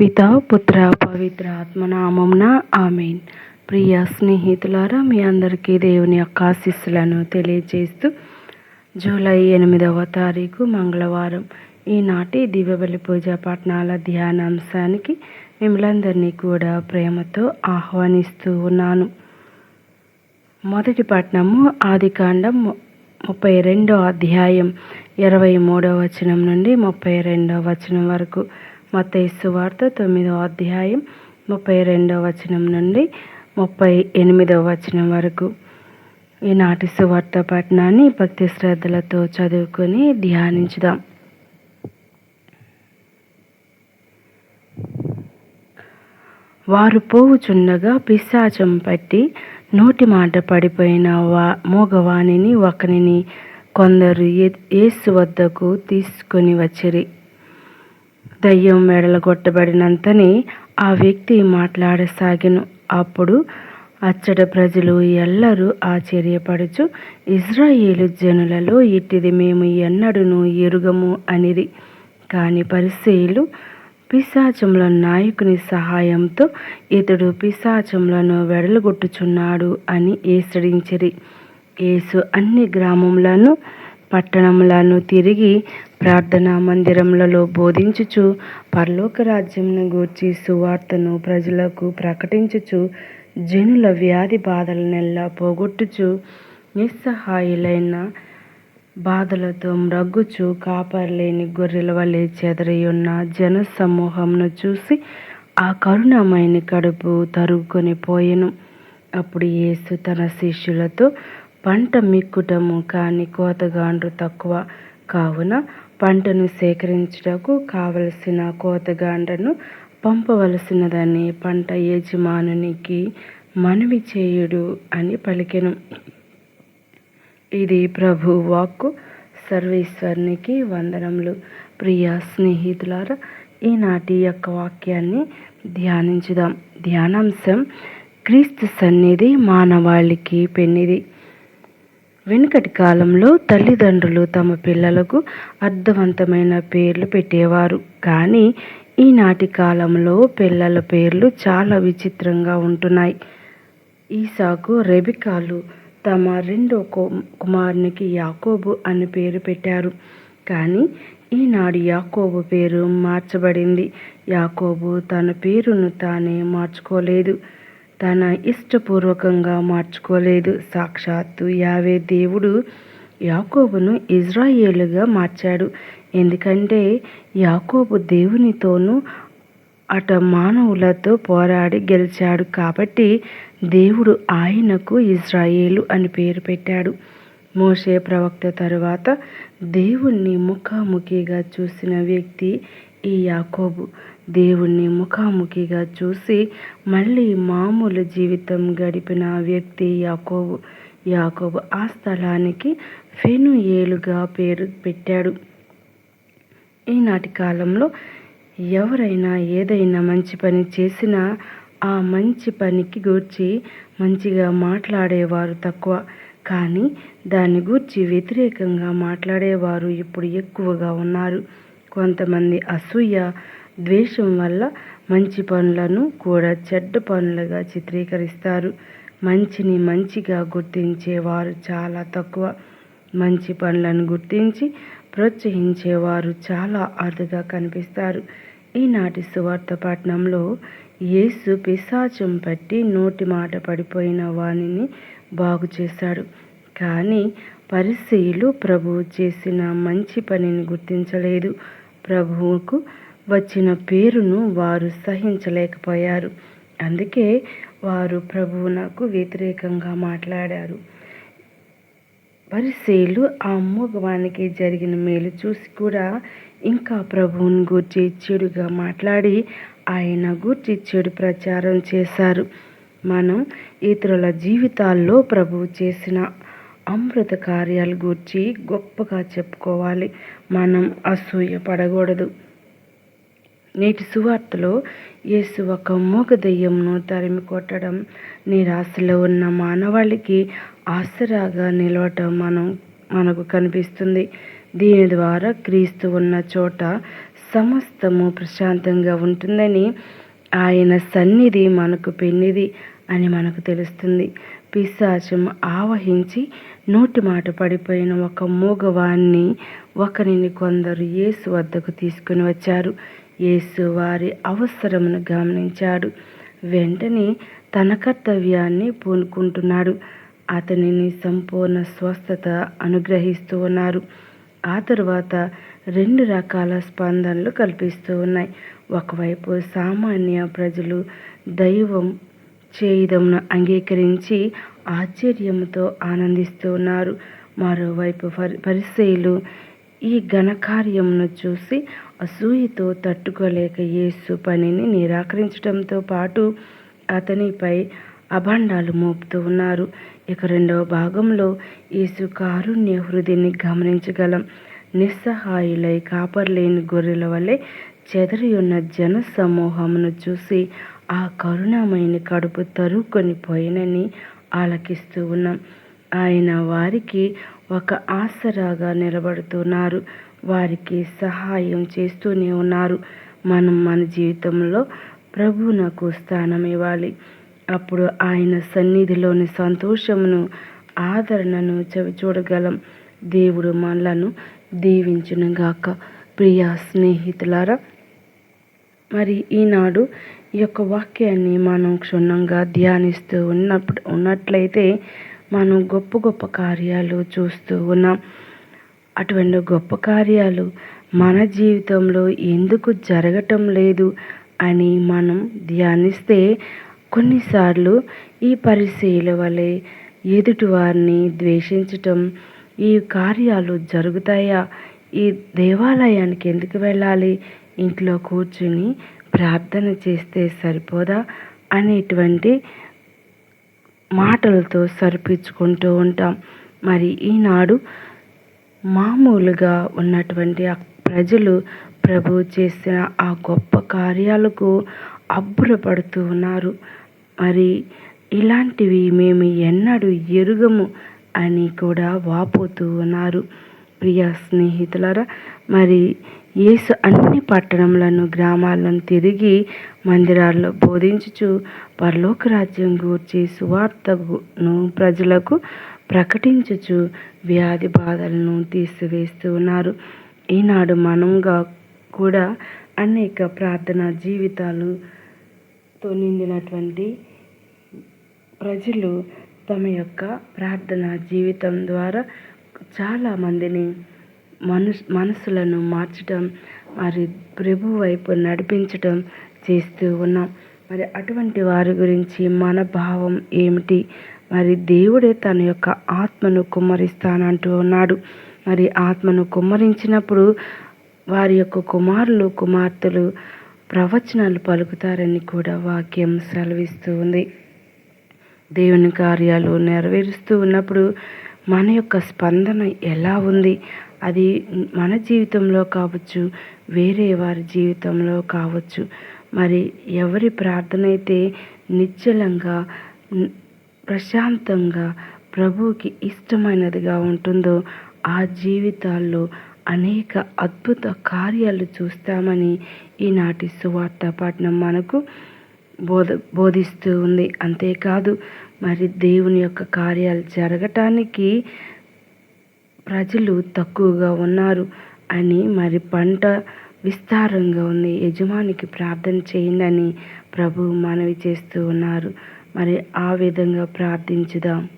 పిత పుత్ర పవిత్ర ఆత్మనామమున ఆమెన్. ప్రియ స్నేహితులారా మీ అందరికీ దేవుని యొక్క ఆశీస్సులను తెలియజేస్తూ జూలై ఎనిమిదవ తారీఖు మంగళవారం ఈనాటి దివ్యబలి పూజ పట్టణాల ధ్యానాంశానికి మిమ్మలందరినీ కూడా ప్రేమతో ఆహ్వానిస్తూ ఉన్నాను. మొదటి పట్టణము ఆదికాండం ముప్పై రెండో అధ్యాయం ఇరవై మూడో వచనం నుండి ముప్పై రెండవ వచనం వరకు. మతేసు వార్త తొమ్మిదవ అధ్యాయం ముప్పై రెండవ వచనం నుండి ముప్పై ఎనిమిదవ వచనం వరకు. ఈనాటి సువార్త పట్టణాన్ని భక్తి శ్రద్ధలతో చదువుకొని ధ్యానించుదాం. వారు పోవుచుండగా పిశాచం పట్టి నోటి మాట పడిపోయిన వా మూగవాణిని ఒకనిని కొందరు యేసు వద్దకు తీసుకొని వచ్చిరి. దయ్యం మెడలగొట్టబడినంతనే ఆ వ్యక్తి మాట్లాడసాగెను. అప్పుడు అచ్చట ప్రజలు ఎల్లరూ ఆశ్చర్యపడుచు ఇజ్రాయేలు జనులలో ఇట్టిది మేము ఎన్నడూను ఎరుగము అనిది కాని పరిశీలు పిశాచముల నాయకుని సహాయంతో ఇతడు పిశాచములను వెడలగొట్టుచున్నాడు అని ఏసడించిరి. యేసు అన్ని గ్రామములను పట్టణములను తిరిగి ప్రార్థనా మందిరములలో బోధించుచు పరలోక రాజ్యంను గూర్చి సువార్తను ప్రజలకు ప్రకటించుచు జనుల వ్యాధి బాధలనెల్లా పోగొట్టుచు నిస్సహాయులైన బాధలతో మ్రగ్గుచు కాపర్లేని గొర్రెల వలె చెదరియున్న జన సమూహంను చూసి ఆ కరుణమైన కడుపు తరుగుకొని పోయెను. అప్పుడు యేసు తన శిష్యులతో పంట మిక్కుటము కానీ కోతగాండ్రు తక్కువ. కావున పంటను సేకరించుటకు కావలసిన కోతగాండ్రను పంపవలసినదని పంట యజమానునికి మనవి చేయుడు అని పలికెను. ఇది ప్రభు వాక్కు సర్వేశ్వరునికి వందనములు. ప్రియ స్నేహితులారా ఈనాటి యొక్క వాక్యాన్ని ధ్యానించుదాం. ధ్యానాంశం క్రీస్తు సన్నిధి మానవాళికి పెన్నిది. వెనుకటి కాలంలో తల్లిదండ్రులు తమ పిల్లలకు అర్థవంతమైన పేర్లు పెట్టేవారు. కానీ ఈనాటి కాలంలో పిల్లల పేర్లు చాలా విచిత్రంగా ఉంటున్నాయి. ఈసాకు రెబికాలు తమ రెండో కుమారునికి యాకోబు అని పేరు పెట్టారు. కానీ ఈనాడు యాకోబు పేరు మార్చబడింది. యాకోబు తన పేరును తానే మార్చుకోలేదు. తన ఇష్టపూర్వకంగా మార్చుకోలేదు. సాక్షాత్తు యావే దేవుడు యాకోబును ఇజ్రాయేలుగా మార్చాడు. ఎందుకంటే యాకోబు దేవునితోనూ అట మానవులతో పోరాడి గెలిచాడు. కాబట్టి దేవుడు ఆయనకు ఇజ్రాయేలు అని పేరు పెట్టాడు. మోషే ప్రవక్త తరువాత దేవుణ్ణి ముఖాముఖిగా చూసిన వ్యక్తి ఈ యాకోబు. దేవుణ్ణి ముఖాముఖిగా చూసి మళ్ళీ మామూలు జీవితం గడిపిన వ్యక్తి యాకోబు యాకోబు ఆ స్థలానికి ఫెను ఏలుగా పేరు పెట్టాడు. ఈనాటి కాలంలో ఎవరైనా ఏదైనా మంచి పని చేసినా ఆ మంచి పనికి గూర్చి మంచిగా మాట్లాడేవారు తక్కువ. కానీ దాన్ని గూర్చి వ్యతిరేకంగా మాట్లాడేవారు ఇప్పుడు ఎక్కువగా ఉన్నారు. కొంతమంది అసూయ ద్వేషం వల్ల మంచి పనులను కూడా చెడ్డ పనులుగా చిత్రీకరిస్తారు. మంచిని మంచిగా గుర్తించేవారు చాలా తక్కువ. మంచి పనులను గుర్తించి ప్రోత్సహించేవారు చాలా అరుదుగా కనిపిస్తారు. ఈనాటి సువార్త పట్టణంలో యేసు పిశాచం పట్టి నోటి మాట పడిపోయిన వాణిని బాగు చేశాడు. కానీ పరిశీలు ప్రభువు చేసిన మంచి పనిని గుర్తించలేదు. ప్రభువుకు వచ్చిన పేరును వారు సహించలేకపోయారు. అందుకే వారు ప్రభువునకు వ్యతిరేకంగా మాట్లాడారు. పరిశీలు ఆ మూగవానికి జరిగిన మేలు చూసి కూడా ఇంకా ప్రభువుని గూర్చి చెడుగా మాట్లాడి ఆయన గూర్చి చెడు ప్రచారం చేశారు. మనం ఇతరుల జీవితాల్లో ప్రభువు చేసిన అమృత కార్యాల గూర్చి గొప్పగా చెప్పుకోవాలి. మనం అసూయ పడకూడదు నేటి సువార్తలో యేసు ఒక మూగ దెయ్యంను తరిమి కొట్టడం నిరాశలో ఉన్న మానవాళికి ఆసరాగా నిలవటం మనం మనకు కనిపిస్తుంది. దీని ద్వారా క్రీస్తు ఉన్న చోట సమస్తము ప్రశాంతంగా ఉంటుందని ఆయన సన్నిధి మనకు పెన్నిది అని మనకు తెలుస్తుంది. పిశాచం ఆవహించి నోటి మాట పడిపోయిన ఒక మూగవాణ్ణి ఒకరిని కొందరు యేసు వద్దకు తీసుకుని వచ్చారు. యేసు వారి అవసరమును గమనించాడు. వెంటనే తన కర్తవ్యాన్ని పూనుకుంటున్నాడు. అతనిని సంపూర్ణ స్వస్థత అనుగ్రహిస్తూ ఉన్నారు. ఆ తరువాత రెండు రకాల స్పందనలు కల్పిస్తూ ఉన్నాయి. ఒకవైపు సామాన్య ప్రజలు దైవం చేయదమును అంగీకరించి ఆశ్చర్యంతో ఆనందిస్తూ ఉన్నారు. మరోవైపు పరిశైలు ఈ ఘనకార్యమును చూసి అసూయతో తట్టుకోలేక యేసు పనిని నిరాకరించడంతో పాటు అతనిపై అభండాలు మోపుతూ ఉన్నారు. ఇక రెండవ భాగంలో యేసు కారుణ్య హృదయని గమనించగలం. నిస్సహాయులై కాపర్లేని గొర్రెల వలె చెదరి ఉన్న జన సమూహమును చూసి ఆ కరుణమైన కడుపు తరుక్కొని పోయినని ఆలకిస్తూ ఉన్నాం. ఆయన వారికి ఒక ఆసరాగా నిలబడుతున్నారు. వారికి సహాయం చేస్తూనే ఉన్నారు. మనం మన జీవితంలో ప్రభువునకు స్థానం ఇవ్వాలి. అప్పుడు ఆయన సన్నిధిలోని సంతోషమును ఆదరణను చవి చూడగలం. దేవుడు మనలను దీవించునుగాక. ప్రియ స్నేహితులారా మరి ఈనాడు ఈ యొక్క వాక్యాన్ని మనం క్షుణ్ణంగా ధ్యానిస్తూ ఉన్నప్పుడు ఉన్నట్లయితే మనం గొప్ప గొప్ప కార్యాలు చూస్తూ ఉన్నాం. అటువంటి గొప్ప కార్యాలు మన జీవితంలో ఎందుకు జరగటం లేదు అని మనం ధ్యానిస్తే కొన్నిసార్లు ఈ పరిశీల వలె ఎదుటి వారిని ద్వేషించటం ఈ కార్యాలు జరుగుతాయా? ఈ దేవాలయానికి ఎందుకు వెళ్ళాలి? ఇంట్లో కూర్చుని ప్రార్థన చేస్తే సరిపోదా? అనేటువంటి మాటలతో సరిపించుకుంటూ ఉంటాం. మరి ఈనాడు మామూలుగా ఉన్నటువంటి ప్రజలు ప్రభు చేసిన ఆ గొప్ప కార్యాలకు అబ్బురపడుతూ ఉన్నారు. మరి ఇలాంటివి మేము ఎన్నడూ ఎరుగము అని కూడా వాపోతూ ఉన్నారు. ప్రియ స్నేహితులరా మరి యేసు అన్ని పట్టణములను గ్రామాలను తిరిగి మందిరాల్లో బోధించుచు పరలోక రాజ్యం గూర్చి సువార్తను ప్రజలకు ప్రకటించుచు వ్యాధి బాధలను తీసివేస్తూ ఉన్నారు. ఈనాడు మనంగా కూడా అనేక ప్రార్థన జీవితాలుతో నిండినటువంటి ప్రజలు తమ యొక్క ప్రార్థన జీవితం ద్వారా చాలామందిని మనసు మనసులను మార్చడం మరి ప్రభు వైపు నడిపించటం చేస్తూ ఉన్నాం. మరి అటువంటి వారి గురించి మన భావం ఏమిటి? మరి దేవుడే తన యొక్క ఆత్మను కుమ్మరిస్తానంటూ ఉన్నాడు. మరి ఆత్మను కుమ్మరించినప్పుడు వారి యొక్క కుమారులు కుమార్తెలు ప్రవచనాలు పలుకుతారని కూడా వాక్యం సెలవిస్తూ ఉంది. దేవుని కార్యాలు నెరవేరుస్తూ ఉన్నప్పుడు మన యొక్క స్పందన ఎలా ఉంది? అది మన జీవితంలో కావచ్చు వేరే వారి జీవితంలో కావచ్చు. మరి ఎవరి ప్రార్థన అయితే నిశ్చలంగా ప్రశాంతంగా ప్రభువుకి ఇష్టమైనదిగా ఉంటుందో ఆ జీవితాల్లో అనేక అద్భుత కార్యాలు చూస్తామని ఈనాటి సువార్త పట్నం మనకు బోధ బోధిస్తూ ఉంది. అంతేకాదు మరి దేవుని యొక్క కార్యాలు జరగటానికి ప్రజలు తక్కువగా ఉన్నారు అని మరి పంట విస్తారంగా ఉంది. యజమానికి ప్రార్థన చేయండి అని ప్రభు మనవి చేస్తూ ఉన్నారు. మరి ఆ విధంగా ప్రార్థించుదాం.